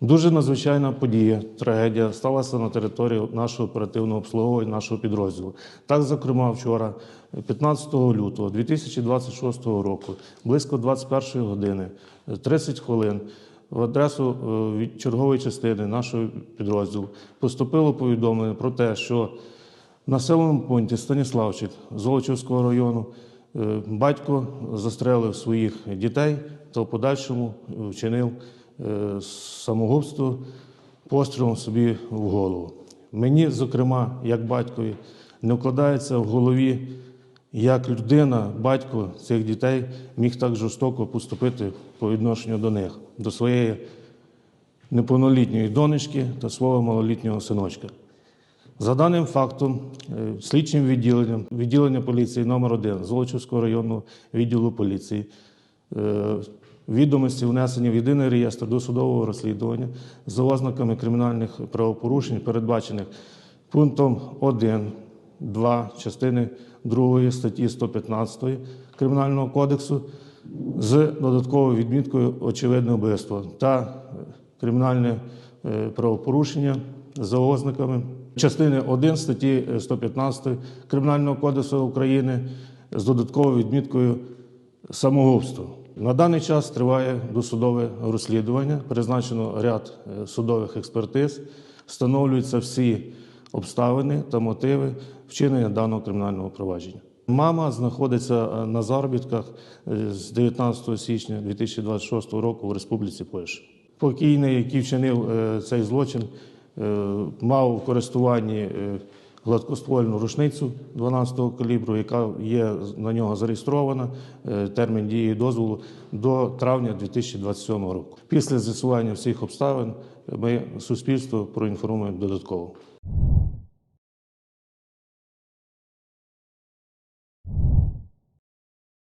Дуже надзвичайна подія, трагедія сталася на території нашого оперативного обслуговування, нашого підрозділу. Так, зокрема, вчора, 15 лютого 2026 року, близько 21 години, 30 хвилин, в адресу е, від чергової частини нашого підрозділу поступило повідомлення про те, що в населеному пункті Станіславчик Золочівського району е, батько застрелив своїх дітей та в подальшому вчинив самогубство пострілом собі в голову. Мені, зокрема, як батькові, не вкладається в голові, як людина, батько цих дітей міг так жорстоко поступити по відношенню до них, до своєї неповнолітньої донечки та свого малолітнього синочка. За даним фактом, е, слідчим відділенням відділення поліції номер 1 Золочівського районного відділу поліції е, відомості внесені в єдиний реєстр досудового розслідування за ознаками кримінальних правопорушень, передбачених пунктом 1, 2 частини 2 статті 115 Кримінального кодексу з додатковою відміткою очевидне вбивство та е, кримінальне е, правопорушення за ознаками частини 1 статті 115 Кримінального кодексу України з додатковою відміткою самогубство. На даний час триває досудове розслідування, призначено ряд е, судових експертиз, встановлюються всі обставини та мотиви вчинення даного кримінального провадження. Мама знаходиться е, на заробітках е, з 19 січня 2026 року в Республіці Польща. Покійний, який вчинив цей злочин, мав у користуванні гладкоствольну рушницю 12-го калібру, яка є на нього зареєстрована, е, термін дії дозволу до травня 2027 року. Після з'ясування всіх обставин ми суспільство проінформуємо додатково.